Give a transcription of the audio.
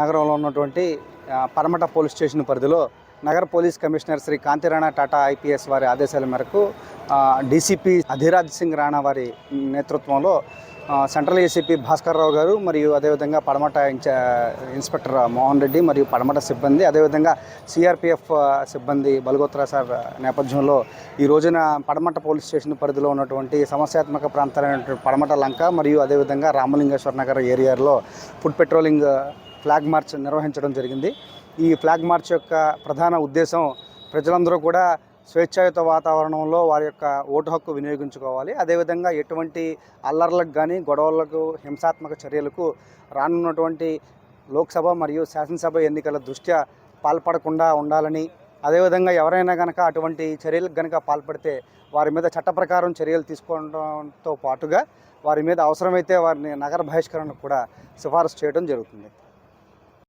నగరంలో ఉన్నటువంటి Paramata police station పరిధిలో నగర police commissioner Shri Kanti Rana Tata IPS వారి ఆదేశాల మేరకు డీసీపీ అధిరాజ్ సింగ్ రాణా వారి నేతృత్వంలో సెంట్రల్ ఏసీపీ భాస్కర్ రావు గారు మరియు అదేవిధంగా పడమట ఇన్చా ఇన్స్పెక్టర్ మోహన్ రెడ్డి మరియు పడమట సిబ్బంది అదేవిధంగా సిఆర్పిఎఫ్ సిబ్బంది బలగోత్రా సార్ నేపథ్యంలో ఈ రోజున పడమట పోలీస్ స్టేషన్ పరిధిలో ఉన్నటువంటి సమస్యాత్మక ప్రాంతాలైనటువంటి పడమట లంక మరియు అదేవిధంగా రామలింగేశ్వర నగర్ ఏరియాలో ఫుడ్ పెట్రోలింగ్ ఫ్లాగ్ మార్చ్ నిర్వహించడం జరిగింది. ఈ ఫ్లాగ్ మార్చ్ యొక్క ప్రధాన ఉద్దేశం ప్రజలందరూ కూడా స్వేచ్ఛాయుత వాతావరణంలో వారి యొక్క ఓటు హక్కు వినియోగించుకోవాలి. అదేవిధంగా ఎటువంటి అల్లర్లకు కానీ గొడవలకు హింసాత్మక చర్యలకు రానున్నటువంటి లోక్సభ మరియు శాసనసభ ఎన్నికల దృష్ట్యా పాల్పడకుండా ఉండాలని అదేవిధంగా ఎవరైనా కనుక అటువంటి చర్యలకు కనుక పాల్పడితే వారి మీద చట్ట ప్రకారం చర్యలు తీసుకోవడంతో పాటుగా వారి మీద అవసరమైతే వారిని నగర బహిష్కరణకు కూడా సిఫారసు చేయడం జరుగుతుంది.